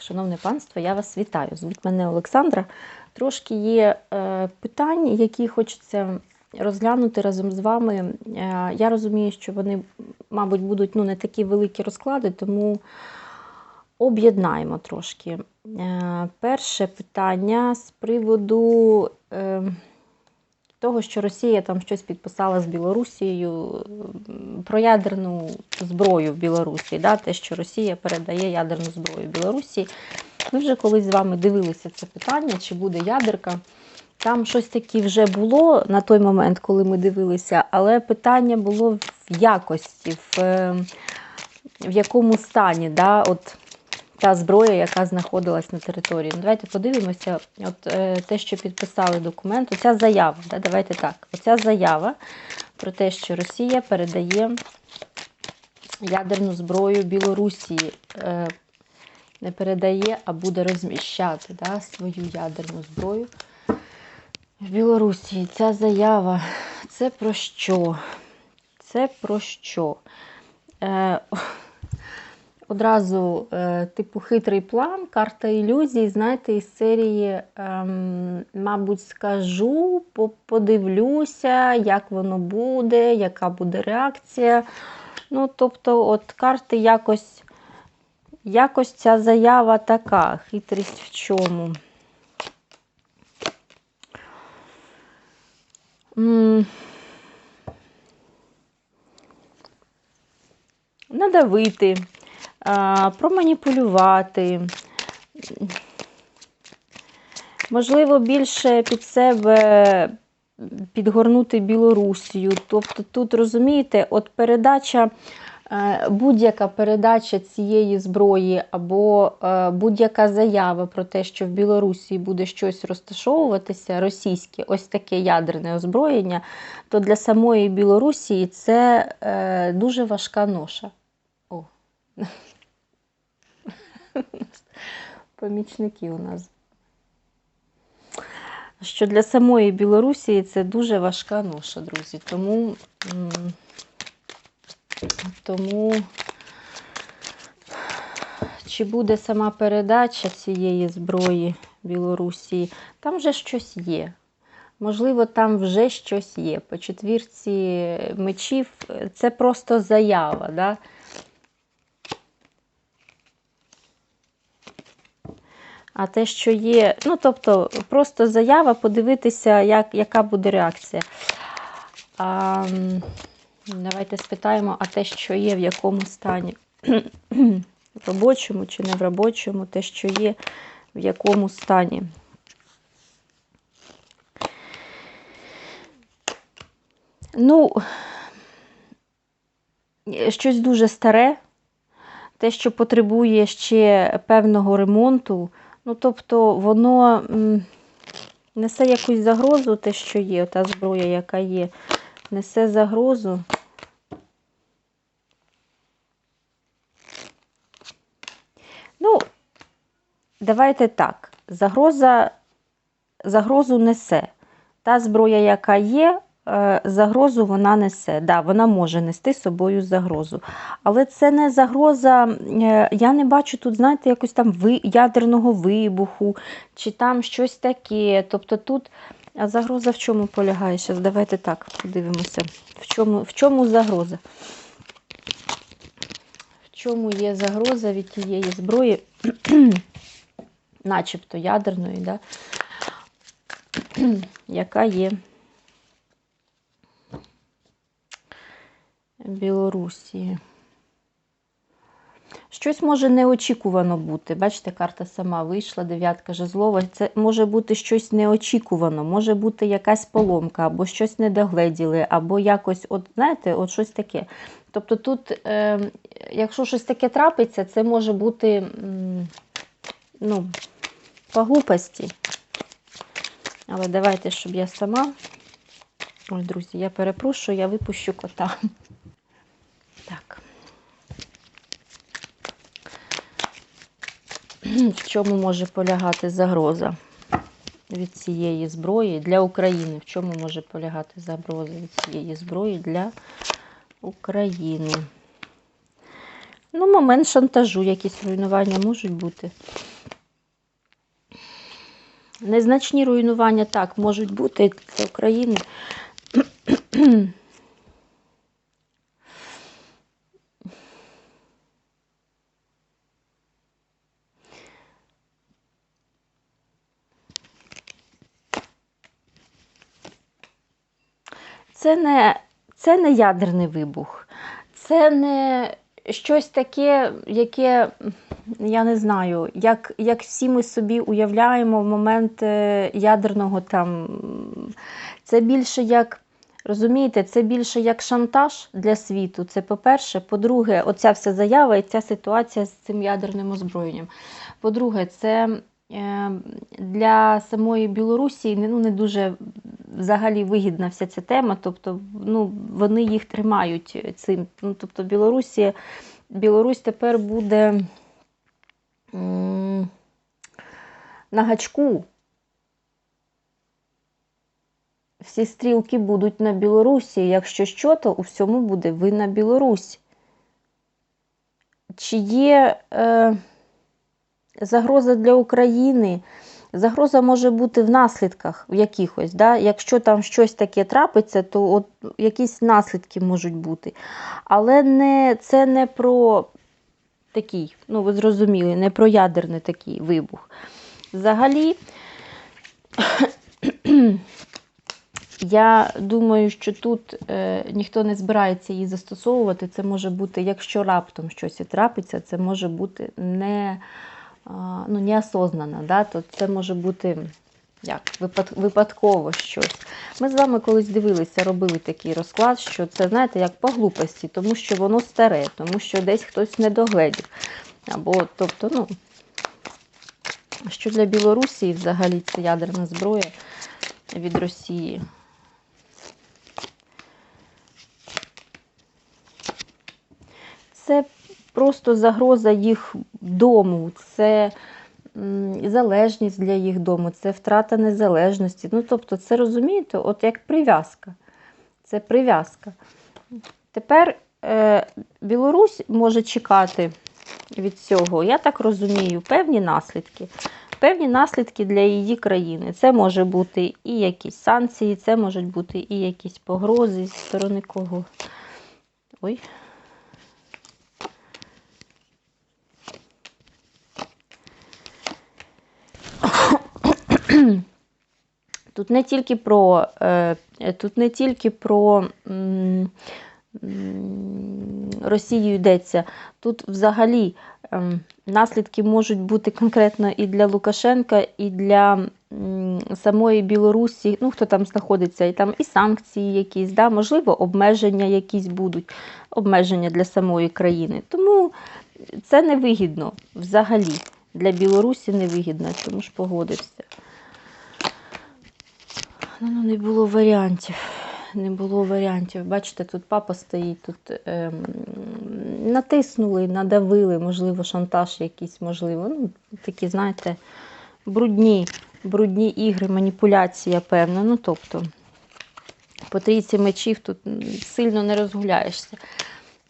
Шановне панство, я вас вітаю. Звуть мене Олександра. Трошки є е, питань, які хочеться розглянути разом з вами. Е, я розумію, що вони, мабуть, будуть ну, не такі великі розклади, тому об'єднаємо трошки. Е, перше питання з приводу. Того, що Росія там щось підписала з Білорусією про ядерну зброю в Білорусі, да, те, що Росія передає ядерну зброю Білорусі. Ми вже колись з вами дивилися це питання, чи буде ядерка. Там щось таке вже було на той момент, коли ми дивилися, але питання було в якості, в, е, в якому стані. Да, от та зброя, яка знаходилась на території. Ну, давайте подивимося, от е, те, що підписали документ, оця заява. Да, давайте так. Оця заява про те, що Росія передає ядерну зброю Білорусі. Е, не передає, а буде розміщати да, свою ядерну зброю в Білорусі. Ця заява це про що? Це про що? Е, одразу, е, типу, хитрий план, карта ілюзій, знаєте, із серії, ем, мабуть, скажу, подивлюся, як воно буде, яка буде реакція. Ну, тобто, от карти якось, якось ця заява така. Хитрість в чому? М, Надавити, проманіпулювати. Можливо, більше під себе підгорнути Білорусію. Тобто тут, розумієте, от передача, е, будь-яка передача цієї зброї або е, будь-яка заява про те, що в Білорусі буде щось розташовуватися, російське, ось таке ядерне озброєння, то для самої Білорусі це е, дуже важка ноша. Помічники у нас. Що для самої Білорусі це дуже важка ноша, друзі. Тому, тому чи буде сама передача цієї зброї Білорусі, там вже щось є. Можливо, там вже щось є. По четвірці мечів це просто заява. Да? А те, що є, ну тобто, просто заява, подивитися, як, яка буде реакція. А, давайте спитаємо, а те, що є, в якому стані? В робочому чи не в робочому, те, що є, в якому стані. Ну, щось дуже старе, те, що потребує ще певного ремонту. Ну, тобто, воно несе якусь загрозу, те, що є, та зброя, яка є, несе загрозу. Ну, давайте так. Загроза, загрозу несе. Та зброя, яка є, загрозу вона несе. Да, вона може нести собою загрозу. Але це не загроза, е, я не бачу тут, знаєте, якось там ядерного вибуху, чи там щось таке. Тобто тут загроза в чому полягає? Зараз давайте так подивимося. В чому, в чому загроза? В чому є загроза від тієї зброї, начебто ядерної, да? яка є Білорусі. Щось може неочікувано бути. Бачите, карта сама вийшла, дев'ятка жезлова. Це може бути щось неочікувано, може бути якась поломка, або щось недогледіли, або якось, от знаєте, от щось таке. Тобто тут, е, якщо щось таке трапиться, це може бути ну, по глупості. Але давайте, щоб я сама. Ой, друзі, я перепрошую, я випущу кота. в чому може полягати загроза від цієї зброї для України. В чому може полягати загроза від цієї зброї для України? Ну, момент шантажу, якісь руйнування можуть бути. Незначні руйнування так можуть бути для України. Це не, це не ядерний вибух, це не щось таке, яке, я не знаю, як, як всі ми собі уявляємо в момент е, ядерного там. Це більше як, розумієте, це більше як шантаж для світу. Це по-перше. По-друге, оця вся заява і ця ситуація з цим ядерним озброєнням. По-друге, це е, для самої Білорусі ну, не дуже взагалі вигідна вся ця тема. Тобто, ну, вони їх тримають цим. Ну, тобто, Білорусі, Білорусь тепер буде на гачку. Всі стрілки будуть на Білорусі. Якщо що, то у всьому буде винна Білорусь. Чи є е, загроза для України? Загроза може бути в наслідках в якихось. Да? Якщо там щось таке трапиться, то от якісь наслідки можуть бути. Але не, це не про такий, ну ви зрозуміли, не про ядерний такий вибух. Взагалі, я думаю, що тут е, ніхто не збирається її застосовувати. Це може бути, якщо раптом щось і трапиться, це може бути не ну, неосознано, да? то це може бути як, випадково щось. Ми з вами колись дивилися, робили такий розклад, що це, знаєте, як по глупості, тому що воно старе, тому що десь хтось не догледів. Або, тобто, ну, що для Білорусі взагалі це ядерна зброя від Росії. Це просто загроза їх дому, це залежність для їх дому, це втрата незалежності. Ну, тобто, це розумієте, от як прив'язка. Це прив'язка. Тепер е, Білорусь може чекати від цього, я так розумію, певні наслідки. Певні наслідки для її країни. Це може бути і якісь санкції, це можуть бути і якісь погрози зі сторони кого. Ой. Тут не тільки про е, тут не тільки про Росію йдеться, тут взагалі ем, наслідки можуть бути конкретно і для Лукашенка, і для самої Білорусі, ну хто там знаходиться, і там і санкції якісь, да, можливо, обмеження якісь будуть, обмеження для самої країни. Тому це невигідно взагалі. Для Білорусі невигідно, тому ж погодився. Ну, не було варіантів. Не було варіантів. Бачите, тут папа стоїть, тут ем, натиснули, надавили, можливо, шантаж якийсь, можливо. Ну, Такі, знаєте, брудні брудні ігри, маніпуляція, певна. Ну, тобто, по трійці мечів тут сильно не розгуляєшся.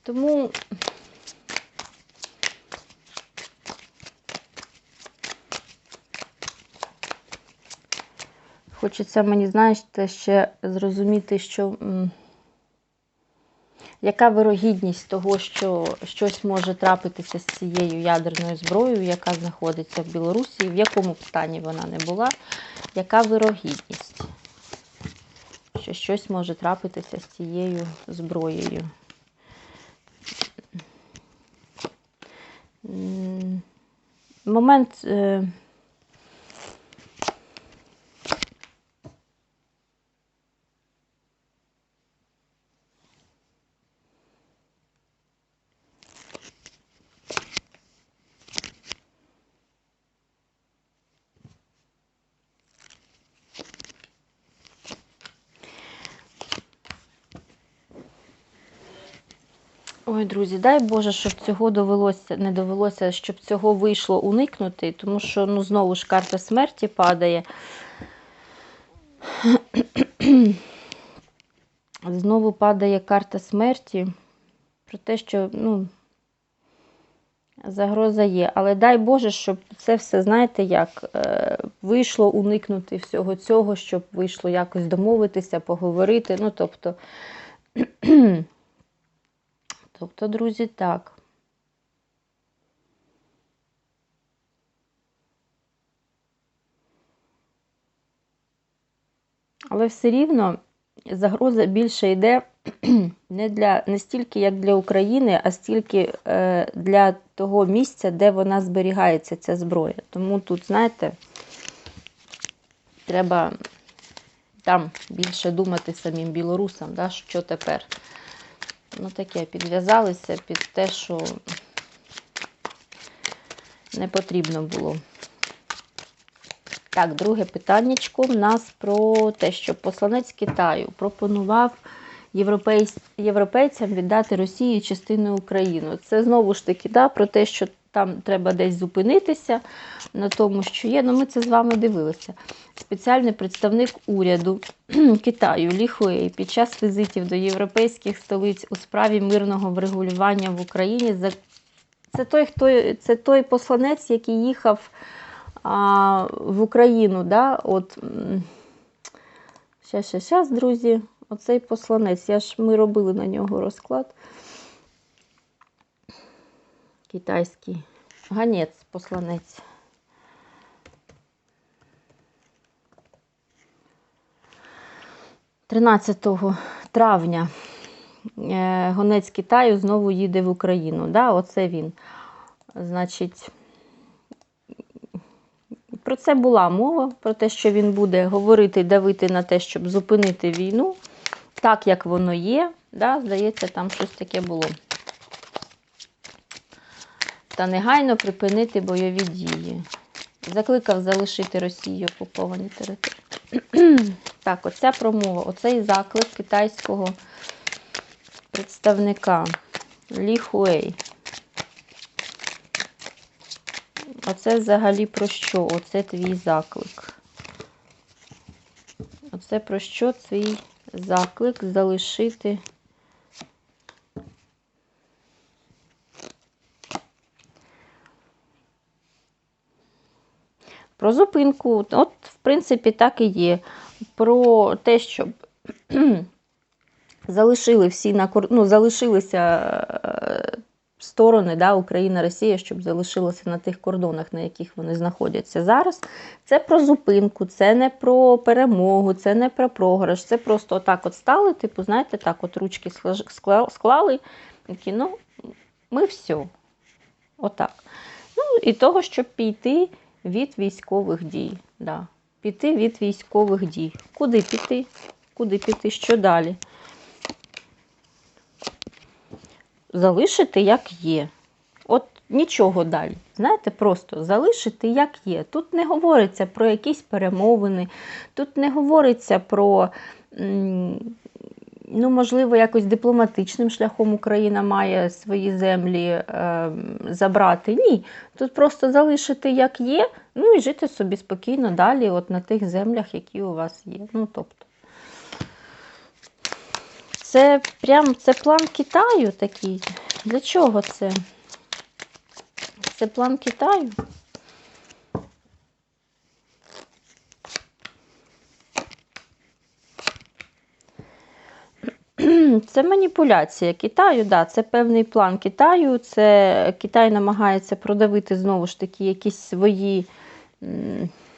Тому Хочеться мені, знаєте, ще зрозуміти, що яка вирогідність того, що щось може трапитися з цією ядерною зброєю, яка знаходиться в Білорусі, в якому б стані вона не була, яка вирогідність, що щось може трапитися з цією зброєю? Момент. Друзі, дай Боже, щоб цього довелося, не довелося, щоб цього вийшло уникнути, тому що, ну, знову ж карта смерті падає. Знову падає карта смерті про те, що, ну, Загроза є. Але дай Боже, щоб це все, знаєте, як е, вийшло уникнути всього цього, щоб вийшло якось домовитися, поговорити. Ну, тобто, тобто, друзі, так. Але все рівно загроза більше йде не, для, не стільки як для України, а стільки е, для того місця, де вона зберігається, ця зброя. Тому тут, знаєте, треба там більше думати самим білорусам, да, що тепер. Ну, таке, підв'язалися під те, що не потрібно було. Так, друге питаннячко в нас про те, що посланець Китаю пропонував європейцям віддати Росії частину України. Це знову ж таки да, про те, що там треба десь зупинитися на тому, що є. Ну, ми це з вами дивилися. Спеціальний представник уряду Китаю Лі під час візитів до європейських столиць у справі мирного врегулювання в Україні. Це той, хто це той посланець, який їхав а, в Україну. Да? От, щас, щас, щас, друзі, оцей посланець. Я ж ми робили на нього розклад. Китайський ганець, посланець. Тринадцятого травня е, гонець Китаю знову їде в Україну. Да? Оце він. Значить, про це була мова, про те, що він буде говорити, давити на те, щоб зупинити війну, так як воно є. Да? Здається, там щось таке було. Та негайно припинити бойові дії. Закликав залишити Росію окуповані території. Так, оця промова, оцей заклик китайського представника Лі Хуей. Оце взагалі про що? Оце твій заклик. Оце про що твій заклик залишити. Про зупинку, от, в принципі, так і є. Про те, щоб залишили всі на ну, залишилися е, сторони, да, Україна, Росія, щоб залишилося на тих кордонах, на яких вони знаходяться зараз. Це про зупинку, це не про перемогу, це не про програш. Це просто отак от стали, типу, знаєте, так от ручки склали, такі, ну, ми все. Отак. Ну, і того, щоб піти від військових дій. Да. Піти від військових дій. Куди піти? Куди піти? Що далі? Залишити як є. От нічого далі. Знаєте, просто залишити як є. Тут не говориться про якісь перемовини, тут не говориться про, ну, можливо, якось дипломатичним шляхом Україна має свої землі е, забрати. Ні. Тут просто залишити як є, ну і жити собі спокійно далі, от на тих землях, які у вас є. Ну, тобто. Це прям це план Китаю такий. Для чого це? Це план Китаю. Це маніпуляція Китаю, да, це певний план Китаю. Це Китай намагається продавити знову ж таки якісь свої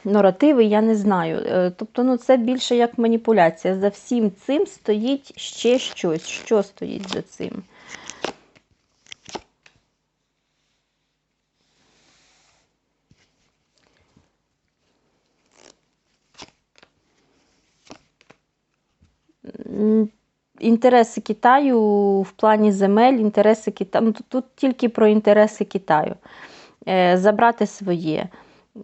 наративи, я не знаю. Е, Тобто, ну, це більше як маніпуляція. За всім цим стоїть ще щось. Що стоїть за цим? Інтереси Китаю в плані земель, інтереси Китаю. Ну, тут, тільки про інтереси Китаю. Е, забрати своє.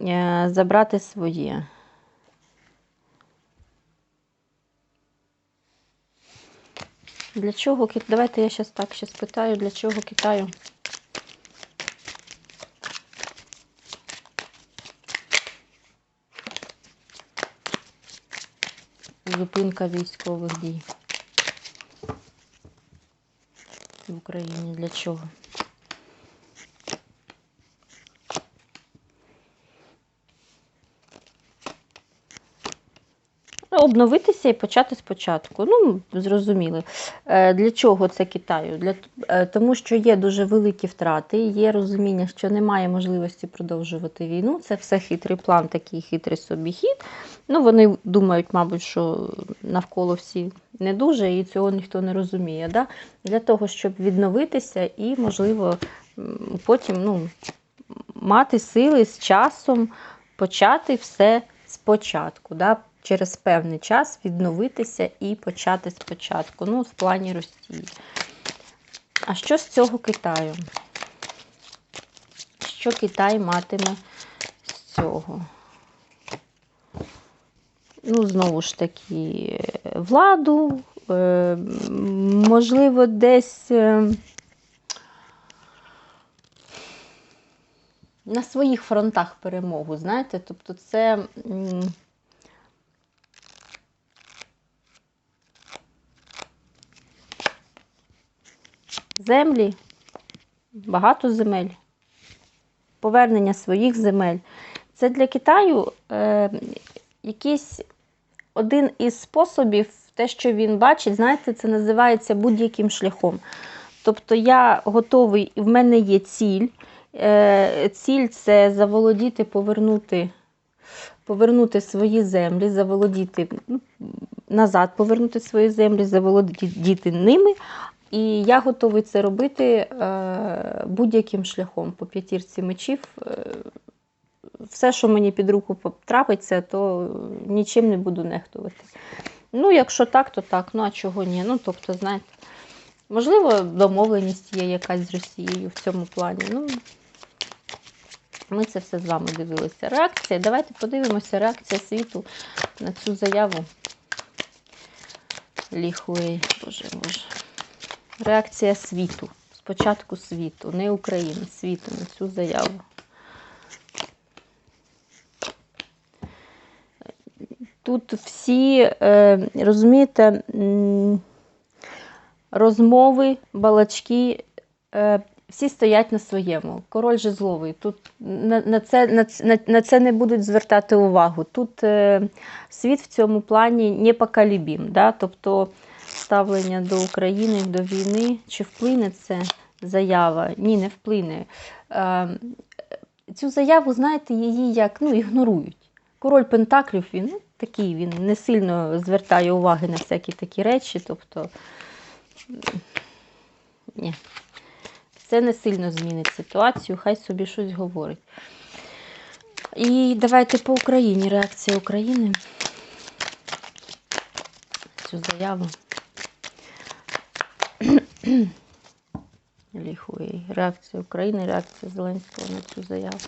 Е, забрати своє. Для чого Кит- Давайте я зараз так ще спитаю, для чого Китаю? Зупинка військових дій в Україні. Для чого? Обновитися і почати спочатку. Ну, зрозуміли. Е, Для чого це Китаю? Для, е, тому що є дуже великі втрати, є розуміння, що немає можливості продовжувати війну. Це все хитрий план, такий хитрий собі хід. Ну, вони думають, мабуть, що навколо всі не дуже, і цього ніхто не розуміє. Да? Для того, щоб відновитися і, можливо, потім ну, мати сили з часом почати все спочатку. Да? Через певний час відновитися і почати спочатку. Ну, в плані Росії. А що з цього Китаю? Що Китай матиме з цього? Ну, знову ж таки, владу, е, можливо, десь е, на своїх фронтах перемогу, знаєте, тобто це. Землі, багато земель, повернення своїх земель. Це для Китаю е, якийсь один із способів, те, що він бачить, знаєте, це називається будь-яким шляхом. Тобто я готовий, в мене є ціль. Е, ціль це заволодіти, повернути, повернути свої землі, заволодіти ну, назад, повернути свої землі, заволодіти ними. І я готовий це робити е, будь-яким шляхом по п'ятірці мечів. Е, все, що мені під руку потрапиться, то нічим не буду нехтувати. Ну, якщо так, то так. Ну, а чого ні? Ну, тобто, знаєте, можливо, домовленість є якась з Росією в цьому плані. Ну, ми це все з вами дивилися. Реакція. Давайте подивимося, реакція світу на цю заяву. Ліхуей, боже боже. Реакція світу. Спочатку світу, не України, світу на цю заяву. Тут всі, е, розумієте, розмови, балачки, е, всі стоять на своєму. Король жезловий. Тут на, це, на, на, на це не будуть звертати увагу. Тут е, світ в цьому плані непоколібім. Да? Тобто ставлення до України, до війни, чи вплине це заява? Ні, не вплине. Е, цю заяву, знаєте, її як ну, ігнорують. Король Пентаклів, він такий, він не сильно звертає уваги на всякі такі речі. Тобто, ні, це не сильно змінить ситуацію, хай собі щось говорить. І давайте по Україні. Реакція України. Цю заяву. Ліхує. Реакція України, реакція Зеленського на цю заяву.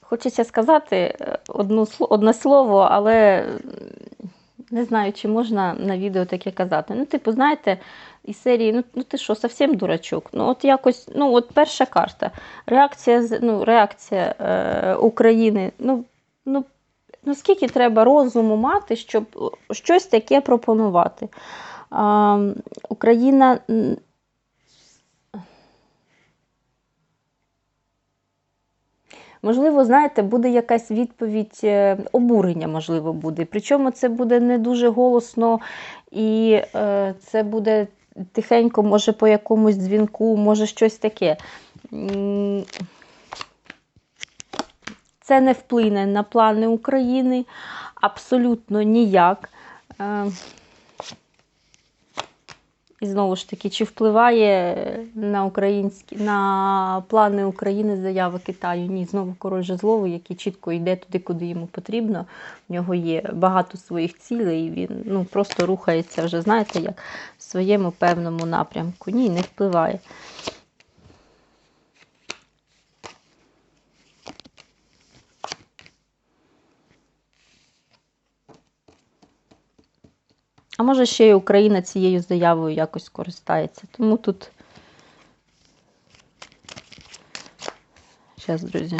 Хочеться сказати е, одну, слово, але не знаю, чи можна на відео таке казати. Ну, типу, знаєте, із серії, ну, ну ти що, зовсім дурачок? Ну, от якось, ну, от перша карта. Реакція, ну, реакція е, України. Ну, ну, ну, скільки треба розуму мати, щоб щось таке пропонувати? Е, Україна. Можливо, знаєте, буде якась відповідь, е, обурення, можливо, буде. Причому це буде не дуже голосно, і е, це буде тихенько, може, по якомусь дзвінку, може щось таке. Це не вплине на плани України абсолютно ніяк. І знову ж таки, чи впливає на українські на плани України заява Китаю? Ні, знову король жезловий, який чітко йде туди, куди йому потрібно. В нього є багато своїх цілей, і він ну, просто рухається вже, знаєте, як в своєму певному напрямку. Ні, не впливає. А може ще й Україна цією заявою якось користається. Тому тут. Зараз, друзі.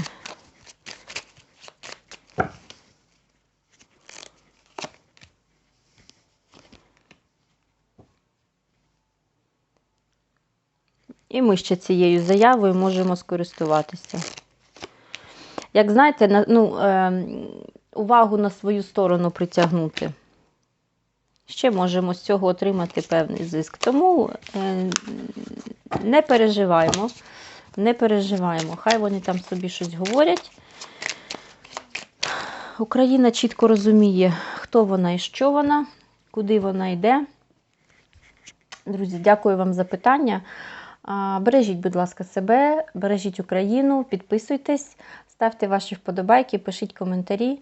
І ми ще цією заявою можемо скористуватися. Як знаєте, на, ну, е, увагу на свою сторону притягнути. Ще можемо з цього отримати певний зиск. Тому е, не переживаємо, не переживаємо. Хай вони там собі щось говорять. Україна чітко розуміє, хто вона і що вона, куди вона йде. Друзі, дякую вам за питання. Бережіть, будь ласка, себе, бережіть Україну, підписуйтесь, ставте ваші вподобайки, пишіть коментарі.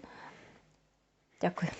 Дякую.